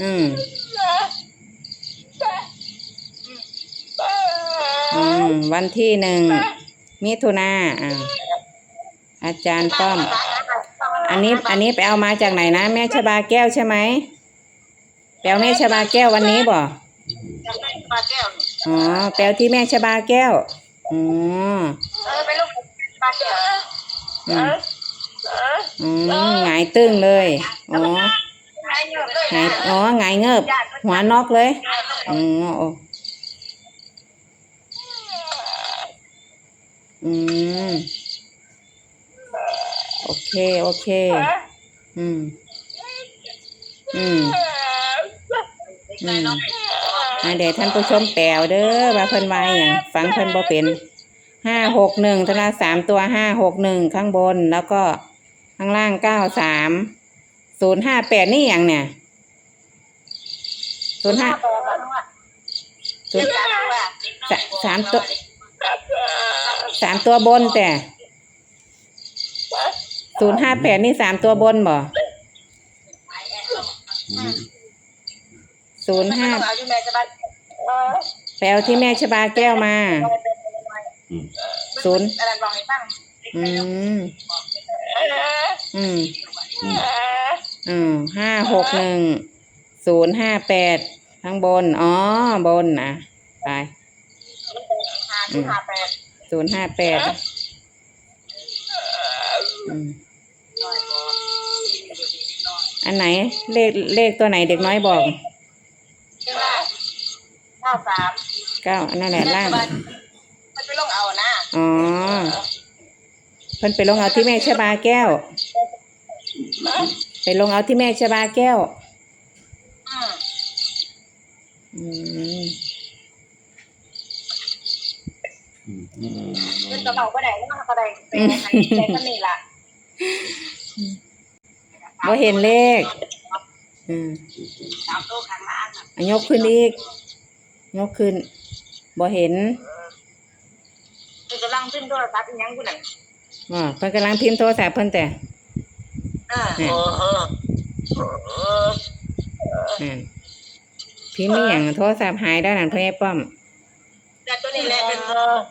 อืมอืมวันที่หนึ่งมิถุนาอ่าอาจารย์ป้อม อันนี้อันนี้ไปเอามาจากไหนนะ แม่ชบาแก้วใช่ไหมแปลวแม่ชบาแก้ววันนี้บ่จากแม่ปลาแก้วนี่อ๋อแปลวที่แม่ชบาแก้วอ๋อเออไปลูกปลาแก้วอืมอืมหงายตึ้งเลย อ๋อหาย เยอะเลยหงายอ๋อหงายเงิบ หัวนอกเลยอ๋อโอ้อืม โอเค โอเค อืม อืม อืมอ่าเดี๋ยวท่านผู้ชมแปลวเด้อว่าเพิ่นว่าอย่างฟังเพิ่นบ่เป็นห้าหกหนึ่งธนาสามตัวห้าหกหนึ่งข้างบนแล้วก็ข้างล่างเก้าสาม ศูนย์ห้าแปดนี่อย่างเนี่ยศูนย์ห้าศูนย์สะสามตัวสามตัวบนแต่ศูนย์ห้าแปดนี่สามตัวบนบ่ศูนย์ห้าแปลที่แม่ชบาแก้วมาศูนย์อืมอืม อืมห้าหกหนึ่งศูนย์ห้าแปดข้างบน อ๋อ บนนะไปหาที่หาแปดศูนย์ห้าแปดอืมอันไหน เลขเลขตัวไหนเด็กน้อยบอกใช่ไหมเก้าสามเก้าอันนั่นแหละล่างมันไปลงเอานะอ๋อเพิ่นไปลงเอาที่แม่ชบาแก้ว ไปลงเอาที่แม่ชบาแก้ว อืมอืมเป็นกระเป๋าก็ได้ก็ก็ได้เป็นไงใจก็นี่ล่ะบ่เห็นเลข อืมสามตัวข้างล่างอะยกขึ้นอีก ยกขึ้นบ่เห็นคือกำลังขึ้นโทรศัพท์อีกยังกูไหนอ๋อเพิ่นกำลังพิมพ์โทรศัพท์เพิ่นแต่เออเนี่ยนั่นพิมพ์นี่อย่างโทรศัพท์หายได้นั่นเพิ่นให้ป้อมแต่ตัวนี้แหละเป็น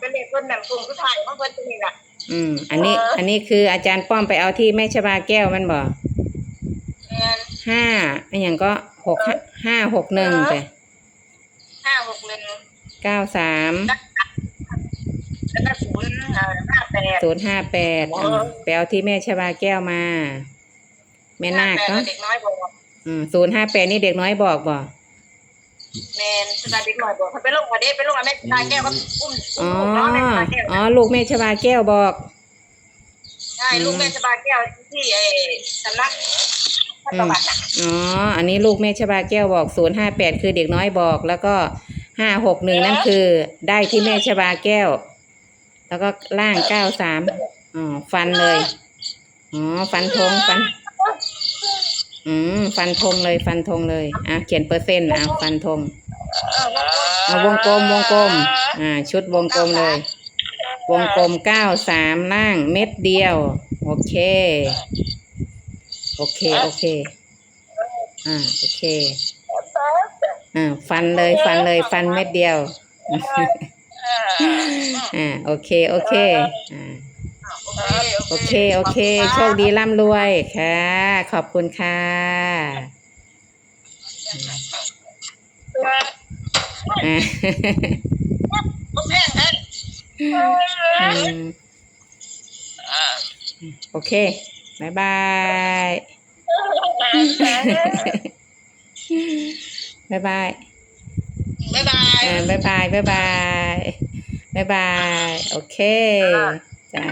เป็นเด็กคนแบบกลุ่มผู้ชายของคนตัวนี้แหละอืม อันนี้ อันนี้คืออาจารย์ป้อมไปเอาที่แม่ชบาแก้วมันบ่เงินห้าอันอย่างก็หกห้าห้าหกหนึ่งแต่ห้าหกหนึ่งเก้าสามแล้วก็ศูนย์เอ่อห้าแปดศูนย์ห้าแปดไปเอาที่แม่ชบาแก้วมา แม่นาคเนาะเด็กน้อยบอกอืมศูนย์ห้าแปดนี่เด็กน้อยบอกบ่แมนสตาร์เด็กน้อยบอกเขาไปลงมาเด้ไปลงมาแม่ตาแก้วก็อุ้มอ๋ออุ้มน้องแม่ตาแก้วอ๋อ ลูกแม่ชบาแก้วบอก ใช่ลูกแม่สบาแก้วที่ไอ้สำนักพระประวัติน่ะอ๋อ อันนี้ลูกแม่ชบาแก้วบอกศูนย์ห้าแปดคือเด็กน้อยบอก แล้วก็ห้าหกหนึ่งนั่นคือ ได้ที่แม่ชบาแก้ว แล้วก็ล่างเก้าสามอ๋อ ฟันเลย อ๋อ ฟันธงฟัน อืมฟันธงเลยฟันธงเลย อะเขียนเปอร์เซ็นต์อะฟันธงเอาวงกลมวงกลม อ่า ชุดวงกลมเลย วงกลมเก้าสามล่างเม็ดเดียว โอเค โอเค โอเค อ่าโอเค อ่า ฟันเลยฟันเลยฟันเม็ดเดียว อ่าโอเค โอเค อ่า โอเค โอเค โชคดีร่ำรวยค่ะ ขอบคุณค่ะอ่าโอเคเงินอืมโอเคบายบายบายบายบ๊ายบายอ่าบายบายบายบายบายบายโอเคจ้า